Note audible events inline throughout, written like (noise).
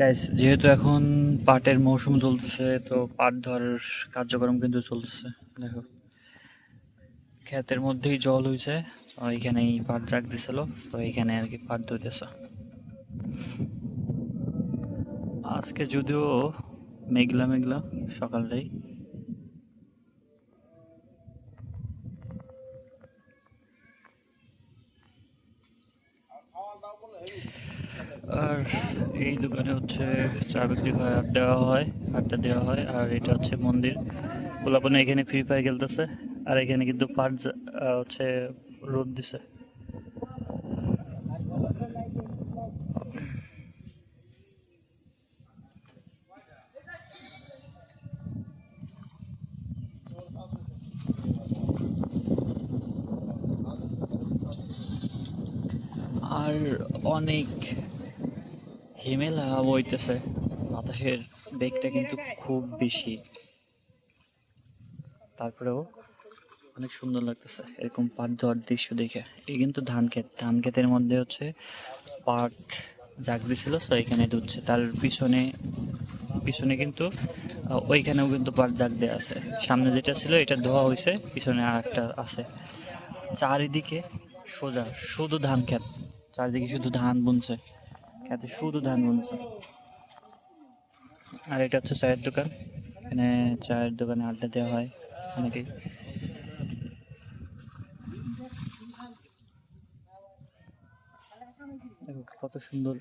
Guys যেহেতু এখন পাটের মৌসুম চলতেছে, তো পাট ধরার কার্যক্রম কিন্তু চলতেছে। দেখো, ক্ষেতের মধ্যেই জল হয়েছে তো এইখানেই পাট রাখ দিছিল তো এইখানে আর কি পাট ধরতেছে। আজকে যদিও মেঘলা মেঘলা সকালটাই আর এই দোকানে হচ্ছে চা বিক্রি হয় আর দেওয়া হয়, আড্ডা দেওয়া হয়। আর এটা হচ্ছে মন্দির। গোলাপনে এখানে ফ্রি ফায়ার খেলতেছে। আর এখানে কিন্তু পার্ট হচ্ছে রোদ দিছে। আর অনেক হিমেল বইতেছে বাতাসের বেগটা কিন্তু খুব বেশি। তারপরেও অনেক সুন্দর লাগতেছে এরকম পাট ধোয়ার দৃশ্য দেখে। এই কিন্তু ধান ক্ষেত। ধান ক্ষেতের মধ্যে হচ্ছে পাট জাগ দিছিল তো এখানে ধুচ্ছে। তার পিছনে পিছনে কিন্তু ওইখানেও কিন্তু পাট জাগ দেওয়া আছে। সামনে যেটা ছিল, এটা ধোয়া হয়েছে পিছনে আর একটা আছে। চারিদিকে সোজা, শুধু ধান ক্ষেত। চারিদিকে শুধু ধান বুনছে। খেতে শুধু ধান বুনছে। আর এটা হচ্ছে চায়ের দোকান। এখানে চায়ের দোকানে আড্ডা দেওয়া হয় অনেকেই। কত সুন্দর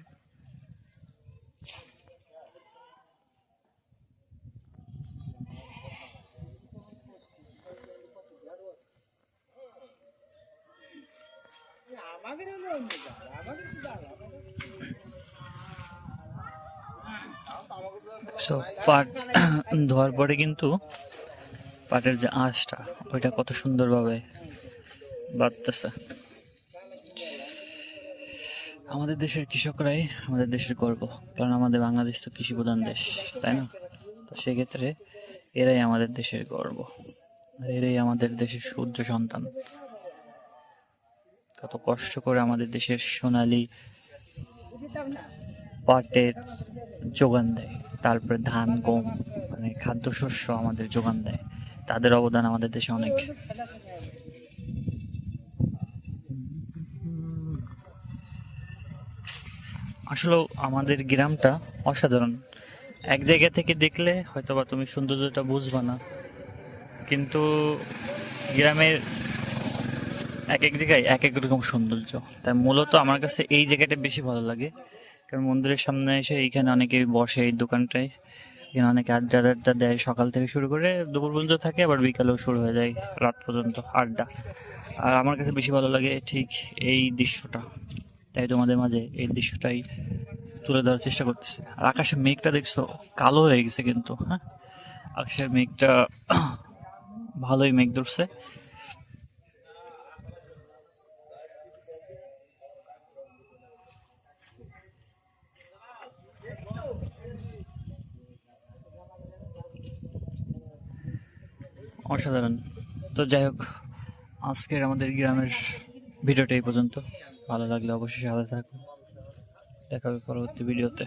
সো পাট (coughs) ধোয়ার পরে কিন্তু পাটের যে আঁশটা, ওইটা কত সুন্দরভাবে বাড়তেছে আমাদের দেশের কৃষকরাই আমাদের দেশের গর্ব, কারণ আমাদের বাংলাদেশ তো কৃষি প্রধান দেশ, তাই না? তো সেক্ষেত্রে এরাই আমাদের দেশের গর্ব, আর এরাই আমাদের দেশের সূর্য সন্তান। কত কষ্ট করে আমাদের দেশের সোনালী পাটের যোগান দেয়। তারপরে ধান গম মানে খাদ্যশস্য আমাদের যোগান দেয়। তাদের অবদান আমাদের দেশে অনেক। আসলে আমাদের গ্রামটা অসাধারণ। এক জায়গা থেকে দেখলে হয়তো বা তুমি সৌন্দর্যটা বুঝবা না। কিন্তু গ্রামের এক এক জায়গায় এক এক রকম সৌন্দর্য। তাই মূলত আমার কাছে এই জায়গাটা বেশি ভালো লাগে। কারণ মন্দিরের সামনে এসে এইখানে অনেকে বসে এই দোকানটায়। এখানে অনেকে আড্ডা আড্ডা দেয় সকাল থেকে শুরু করে দুপুর পর্যন্ত থাকে, আবার বিকালেও শুরু হয়ে যায় রাত পর্যন্ত আড্ডা। আর আমার কাছে বেশি ভালো লাগে ঠিক এই দৃশ্যটা। তাই তোমাদের মাঝে এই দৃশ্যটাই তুলে ধরার চেষ্টা করতেছে। আর আকাশের মেঘটা দেখছ, কালো হয়ে গেছে কিন্তু হ্যাঁ? আকাশের মেঘটা ভালোই মেঘ ধরছে। অসাধারণ। তো যাই হোক, আজকের আমাদের গ্রামের ভিডিওটা এই পর্যন্ত। ভালো লাগলে অবশ্যই সাথে থাকুন। দেখা হবে পরবর্তী ভিডিওতে।